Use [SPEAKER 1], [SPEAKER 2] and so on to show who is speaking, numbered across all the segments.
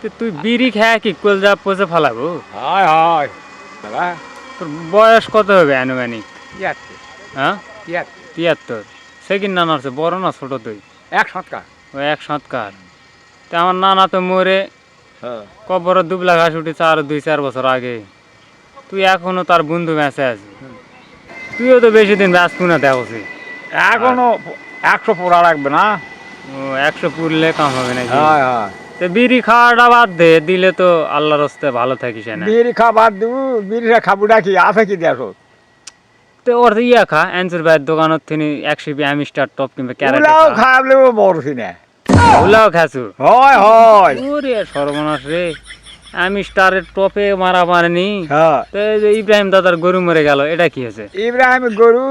[SPEAKER 1] তো তুই বিড়ি খায় কি কল যা পচে ফালাবো?
[SPEAKER 2] হয় হয়
[SPEAKER 1] তোর বয়স কত হবে আনুমানিক?
[SPEAKER 2] ইয়াতে
[SPEAKER 1] হ্যাঁ?
[SPEAKER 2] ইয়াতে
[SPEAKER 1] তিয়াত্তর। সে কি নানা আছে? বড় না ছোট তুই?
[SPEAKER 2] এক সৎকার।
[SPEAKER 1] ও এক সাতকার তা আমার নানা তো মরে।
[SPEAKER 2] হ্যাঁ।
[SPEAKER 1] কবর দুবলা ঘাস উঠে চার দুই চার বছর আগে। তুই এখনও তার বন্ধু বেঁচে আছিস। তুইও তো বেশি দিন ব্যস্ত না দেখছি
[SPEAKER 2] এখনও একশো পোড়া লাগবে না?
[SPEAKER 1] ও একশো পুরলে কাম হবে নাকি?
[SPEAKER 2] হয় হয়।
[SPEAKER 1] তো বিড়ি খাওয়াটা বাদ দে দিলে তো আল্লাহর হস্তে ভালো থাকিস না
[SPEAKER 2] বিড়ি খাবার দেবো বিড়িটা খাবুটা কি আছে কি দেখো?
[SPEAKER 1] তো ওর ইয়া খা অ্যান্সার ভাইয়ের দোকানত তিনি একশো বি আমি স্টার টপ কিংবা ক্যারেট
[SPEAKER 2] ওলাও খাবলেও বড় সিনে।
[SPEAKER 1] ওলাও খাসু।
[SPEAKER 2] হয় হয়।
[SPEAKER 1] ওরে সর্বনাশ রে আমি স্টারের টপে মারা মারেনি
[SPEAKER 2] হ্যাঁ।
[SPEAKER 1] তো ইব্রাহিম দাদার গরু মরে গেল এটা কি হয়েছে?
[SPEAKER 2] ইব্রাহিম গরু?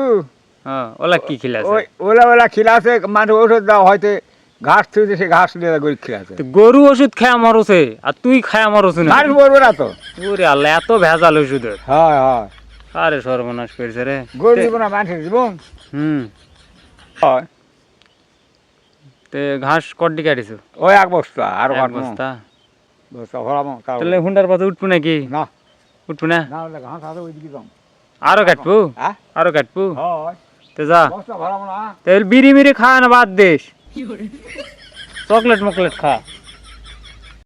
[SPEAKER 1] হ্যাঁ ওলা কি খিলাছে?
[SPEAKER 2] ওলা ওলা খিলাছে মানে ওষুধ দাও হয়তো ঘাস থুইতে সে ঘাস দিয়ে গরু
[SPEAKER 1] ওষুধ খায় মরছে আর তুই খায় মরছ না।
[SPEAKER 2] মানুষ বলব না তো।
[SPEAKER 1] ওরে আল্লাহ এত ভেজাল ওষুধের।
[SPEAKER 2] হয় হয়।
[SPEAKER 1] আরে সর্বনাশ করেছে রে।
[SPEAKER 2] গরু জীবন মানুষের জীবন।
[SPEAKER 1] হুম।
[SPEAKER 2] হয়।
[SPEAKER 1] তে ঘাস কড্ডি কাটিছো?
[SPEAKER 2] ওই এক বস্তা আর
[SPEAKER 1] এক বস্তা।
[SPEAKER 2] বস্তা ভরাবো
[SPEAKER 1] তাহলে হুন্ডার পথে উঠবো নাকি?
[SPEAKER 2] না।
[SPEAKER 1] উঠবো না?
[SPEAKER 2] না ঘাস আছে ওইদিকে যাম
[SPEAKER 1] আরও কাটবো?
[SPEAKER 2] হ্যাঁ?
[SPEAKER 1] আরও কাটবো?
[SPEAKER 2] হয়।
[SPEAKER 1] তো যা।
[SPEAKER 2] বস্তা ভরাবো না
[SPEAKER 1] তাহলে বিড়ি মিড়ি খাওয়া না বাদ দিস। ચોકલેટ મોકલેટ ખા.